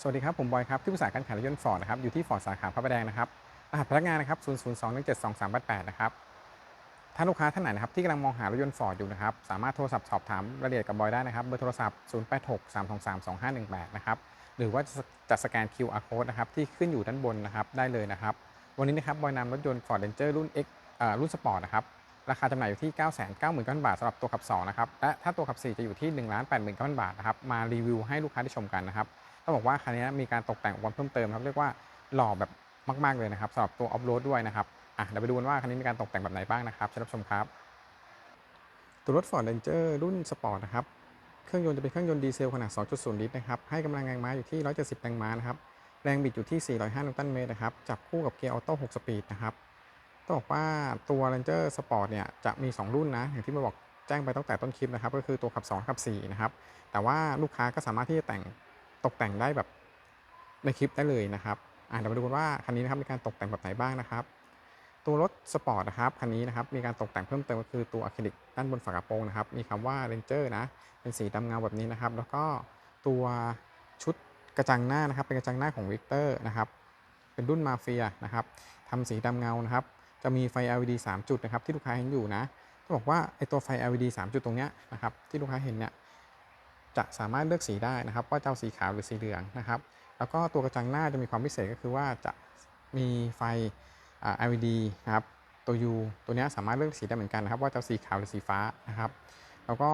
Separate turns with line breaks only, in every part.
สวัสดีครับ ผมบอยครับ ที่ปรึกษาการขายรถยนต์ฟอร์ดนะครับ อยู่ที่ฟอร์ดสาขาพระประแดงนะครับรหัสพนักงานนะครับ 002172388 นะครับ ถ้าลูกค้าท่านไหนนะครับที่กำลังมองหารถยนต์ฟอร์ดอยู่นะครับ สามารถโทรศัพท์สอบถามรายละเอียดกับบอยได้นะครับ เบอร์โทรศัพท์ 0863232518 นะครับ หรือว่าจะสแกน QR code นะครับที่ขึ้นอยู่ด้านบนนะครับได้เลยนะครับ วันนี้นะครับบอยนำรถยนต์ Ford Ranger รุ่น X เอ่อรุ่นสปอร์ตนะครับ ราคาจำหน่ายอยู่ที่9 9 9 0 0 0 0 บาทสำหรับตัวขับ2นะครับ และถ้าตัวขับ4จะอยู่ที่ 1 8 9 0 0 0 บาทนะครับ มารีวิวให้ลูกค้าได้ชมกันนะครับ ต้องบอกว่าคันนี้มีการตกแต่งอุปกรณ์เพิ่มเติมครับเรียกว่าหล่อแบบมาก ๆเลยนะครับสำหรับตัวออฟโรดด้วยนะครับอะเดี๋ยวไปดูกันว่าคันนี้มีการตกแต่งแบบไหนบ้างนะครับเชิญรับชมครับ ตัวรถ Ford Ranger รุ่นสปอร์ตนะครับเครื่องยนต์จะเป็นเครื่องยนต์ดีเซลขนาด 2.0 ลิตรนะครับให้กำลังแรงม้าอยู่ที่ 170 แรงม้านะครับแรงบิดอยู่ที่ 405 นิวตันเมตรนะครับจับคู่กับเกียร์ออโต้ 6 สปีดนะครับต้องบอกว่าตัว Ranger Sport เนี่ยจะมี 2 รุ่นนะอย่างที่มาบอกแจ้งไปตั้งแต่ต้นคลิปนะครับก็คือตัวขับ 2 ขับ 4 นะครับแต่ว่าลูกค้าก็สามารถที่จะแต่ง ตกแต่งได้แบบในคลิปได้เลยนะครับอะเดี๋ยวมาดูกันว่าคันนี้นะครับมีการตกแต่งแบบไหนบ้างนะครับ ตัวรถสปอร์ตนะครับคันนี้นะครับมีการตกแต่งเพิ่มเติมก็คือตัวอะคริลิกด้านบนฝากระโปรงนะครับมีคำว่า Ranger นะเป็นสีดำเงาแบบนี้นะครับ แล้วก็ตัวชุดกระจังหน้านะครับเป็นกระจังหน้าของวิกเตอร์นะครับเป็นรุ่นมาเฟียนะครับทำสีดำเงานะครับ จะมีไฟ LED 3 จุดนะครับที่ลูกค้าเห็นอยู่นะต้องบอกว่าไอตัวไฟ LED 3 จุดตรงเนี้ยนะครับที่ลูกค้าเห็นเนี่ย จะสามารถเลือกสีได้นะครับ ว่าจะเอาสีขาวหรือสีเหลืองนะครับ แล้วก็ตัวกระจังหน้าจะมีความพิเศษก็คือว่าจะมีไฟ LED นะครับตัว U ตัวนี้สามารถเลือกสีได้เหมือนกันนะครับ ว่าจะเอาสีขาวหรือสีฟ้านะครับ แล้วก็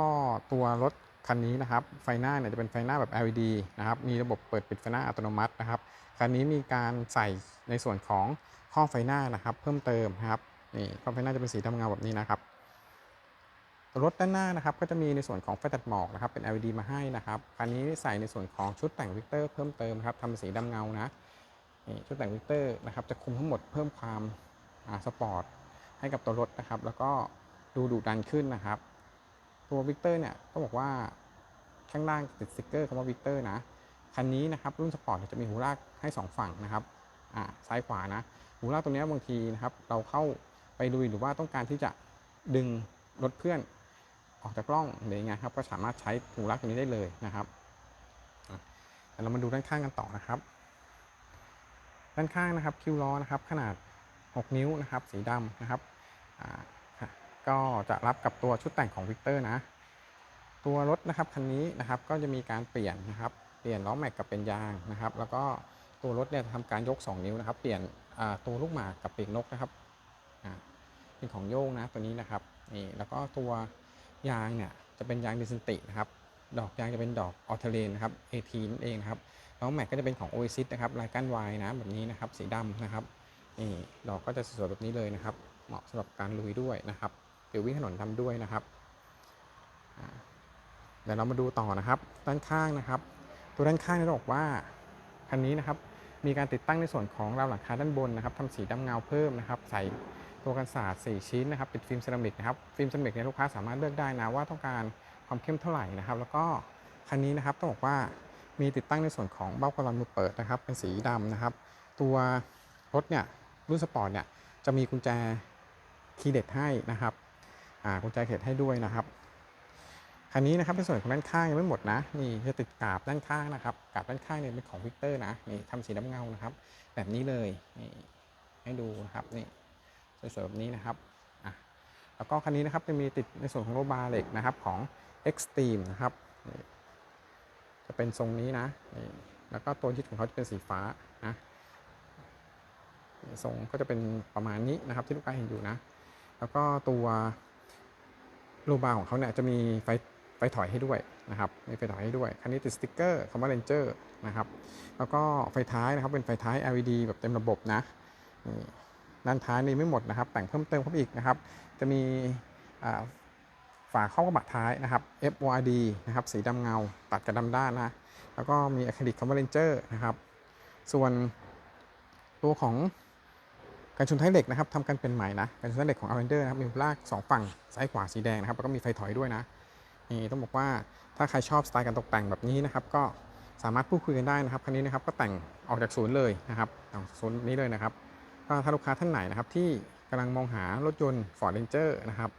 ตัวรถคันนี้นะครับไฟหน้าเนี่ยจะเป็นไฟหน้าแบบ LED นะครับมีระบบเปิดปิดไฟหน้าอัตโนมัตินะครับคันนี้มีการใส่ในส่วนของข้อไฟหน้านะครับ เพิ่มเติมนะครับนี่ข้อไฟหน้าจะเป็นสีดำเงาแบบนี้นะครับ รถด้านหน้านะครับก็จะมีในส่วนของไฟตัดหมอกนะครับเป็น LED มาให้นะครับคันนี้ใส่ในส่วนของชุดแต่งวิกเตอร์เพิ่มเติมครับทำสีดำเงานะชุดแต่งวิกเตอร์นะครับจะคุมทั้งหมดเพิ่มความสปอร์ตให้กับตัวรถนะครับ แล้วก็ดูดุดันขึ้นนะครับ ตัววิกเตอร์เนี่ยต้องบอกว่าข้างล่างติดสติกเกอร์คำว่าวิกเตอร์นะคันนี้นะครับรุ่นสปอร์ตจะมีหูลากให้ 2 ฝั่งนะครับอ่าซ้ายขวานะ หูลากตรงเนี้ยบางทีนะครับเราเข้าไปลุยหรือว่าต้องการที่จะดึงรถเพื่อน ออกจากกล้องหรือยังไงครับก็สามารถใช้หูลากตรงนี้ได้เลยนะครับอ่เรามาดูด้านข้างกันต่อนะครับ ด้านข้างนะครับคิวล้อนะครับขนาด 6 นิ้วนะครับสีดำนะครับก็จะรับกับตัวชุดแต่งของวิกเตอร์นะ ตัวรถนะครับคันนี้นะครับก็จะมีการเปลี่ยนนะครับเปลี่ยนล้อแม็กกับเป็นยางนะครับ แล้วก็ตัวรถเนี่ยทำการยก 2 นิ้วนะครับ เปลี่ยนตัวลูกหมากกับปีกนกนะครับเป็นของโยงนะตัวนี้นะครับนี่แล้วก็ตัว ยางเนี่ยจะเป็นยางดิสนตินะครับ ดอกยางจะเป็นดอกออเทเลนนะครับ AT นั่นเองนะครับล้อแม็กก็จะเป็นของ Oasis นะครับลายก้านวายนะแบบนี้นะครับสีดำนะครับนี่ดอกก็จะสวยแบบนี้เลยนะครับ เหมาะสำหรับการลุยด้วยนะครับหรือวิ่งถนนทำด้วยนะครับเดี๋ยวเรามาดูต่อนะครับ ด้านข้างนะครับ ตัวด้านข้างเนี่บอกว่าคันนี้นะครับมีการติดตั้งในส่วนของราวหลังคาด้านบนนะครับทำสีดำเงาเพิ่มนะครับ ใส่ ตัวกันศาสตร์4ชิ้นนะครับติดฟิล์มเซรามิกนะครับฟิล์มเซรามิกเนี่ยลูกค้าสามารถเลือกได้นะว่าต้องการความเข้มเท่าไหร่นะครับ แล้วก็คันนี้นะครับต้องบอกว่ามีติดตั้งในส่วนของเบ้ากระลอนมือเปิดนะครับ เป็นสีดำนะครับ ตัวรถเนี่ยรุ่นสปอร์ตเนี่ยจะมีกุญแจคีย์เด็ดให้นะครับอ่ากุญแจคีย์เด็ดให้ด้วยนะครับคันนี้นะครับในส่วนของด้านข้างยังไม่หมดนะนี่จะติดกาบด้านข้างนะครับกาบด้านข้างเนี่ยเป็นของวิกเตอร์นะนี่ทำสีดำเงานะครับ แบบนี้เลยนี่ให้ดูนะครับนี่ สวยๆแบบนี้นะครับอะแล้วก็คันนี้นะครับจะมีติดในส่วนของโลบาร์เหล็กนะครับของ Extreme นะครับ จะเป็นทรงนี้นะแล้วก็ตัวยึดของเขาจะเป็นสีฟ้านะทรงก็จะเป็นประมาณนี้นะครับที่ลูกค้าเห็นอยู่นะ แล้วก็ตัวโลบาร์ของเขาเนี่ยจะมีไฟไฟถอยให้ด้วยนะครับมีไฟถอยให้ด้วย คันนี้ติดสติ๊กเกอร์คำว่า Ranger นะครับ แล้วก็ไฟท้ายนะครับเป็นไฟท้าย LED แบบเต็มระบบนะ ด้านท้ายนี่ไม่หมดนะครับ แต่งเพิ่มเติมเข้าไปอีกนะครับ จะมีฝาครอบกระบะท้ายนะครับ FORD นะครับ สีดำเงาตัดกับดำด้านนะ แล้วก็มีอะคริลิกคำว่า Ranger นะครับ ส่วนตัวของการชนท้ายเหล็กนะครับทำกันเป็นใหม่นะการชนท้ายเหล็กของ a r e n d e r นะครับมีลากสองฝั่งซ้ายขวาสีแดงนะครับแล้วก็มีไฟถอยด้วยนะนี่ต้องบอกว่าถ้าใครชอบสไตล์การตกแต่งแบบนี้นะครับ ก็สามารถพูดคุยกันได้นะครับคันนี้นะครับก็แต่งออกจากศูนย์เลยนะครับออกจากศูนย์นี้เลยนะครับ ก็ถ้าลูกค้าท่านไหนนะครับที่กำลังมองหารถยนต์ Ford Ranger นะครับ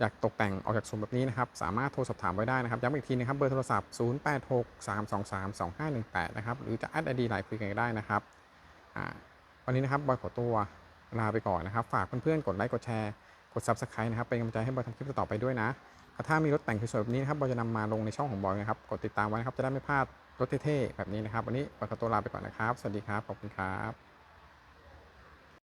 อยากตกแต่งออกจากศูนย์แบบนี้นะครับ สามารถโทรสอบถามไว้ได้นะครับย้ำอีกทีนะครับเบอร์โทรศัพท์ 0863232518 นะครับ หรือจะแอดไอดีไลน์คุยกันได้นะครับวันนี้นะครับบอยขอตัวลาไปก่อนนะครับ ฝากเพื่อนๆกดไลค์กดแชร์กด Subscribe นะครับเป็นกำลังใจให้บอยทำคลิปต่อไปด้วยนะถ้ามีรถแต่งสวยๆแบบนี้นะครับบอยจะนำมาลงในช่องของบอยนะครับกดติดตามไว้นะครับจะได้ไม่พลาดรถเท่ๆแบบนี้นะครับ วันนี้บอยขอตัวลาไปก่อนนะครับ สวัสดีครับขอบคุณครับ